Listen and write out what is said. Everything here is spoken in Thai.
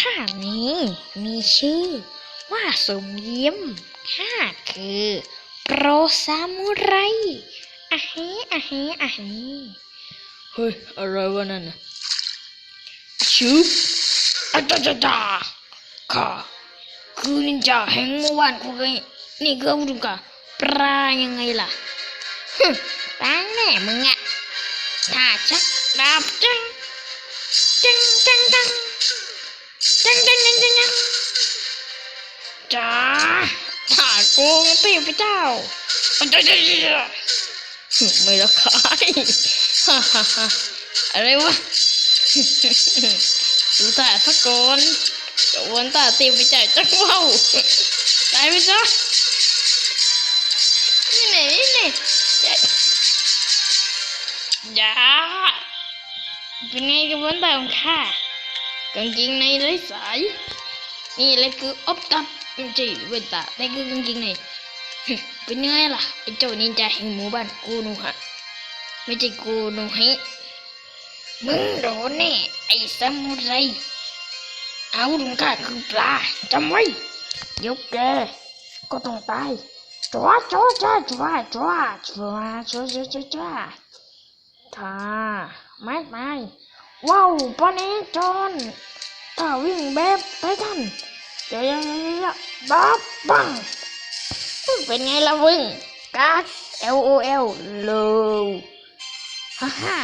ข้านี้มีชื่อว่าสมยิ้มข้าคือโปรซามูไรอะเฮอะเฮอะเฮเฮ้ยอะไรวะนั่นน่ะชุบอาจาจาจาข้าคือนินจาแห่งหมู่บ้านกูไงนี่ก็พูดกับปลายังไงล่ะตายแน่มึงอะถ้าชักดาบจังจังจังจัง จังจังจังจังจังจ้าถ้าโกงเทพเจ้าอาจาจาจาไม่ละคายอะไรวะดูตาสักก่อนกะวนตาต็มไปจ่ายจักว้าวตายไปซะนี่ไหนนี่ไหนอย่าเป็นไงกระบวนตาของข้า กางเกงในไร้สาย นี่แหละคือออบตับไม่ใช่เวนตาแต่คือกางเกงในเป็นยังไงล่ะไอ้เจ้านินจาแห่งหมู่บ้านกูนูฮะไม่ใช่กูนูฮิมึงโดนแน่ไอ้ซามูไรเอาวุงข้าคือปลาจำไว้เดี๋ยวแกก็ต้องตายจ้าจ้าจ้าจ้าจ้าจ้าจ้าจ้าจ้าจ้าถ้าไม่ตายว้าวปานี้จอน ถ้าวิ่งแบบไททันเดี๋ยวยังยังบับบังเป็นไงล่ะวิ่งกัก L O L โลฮ่าฮ่า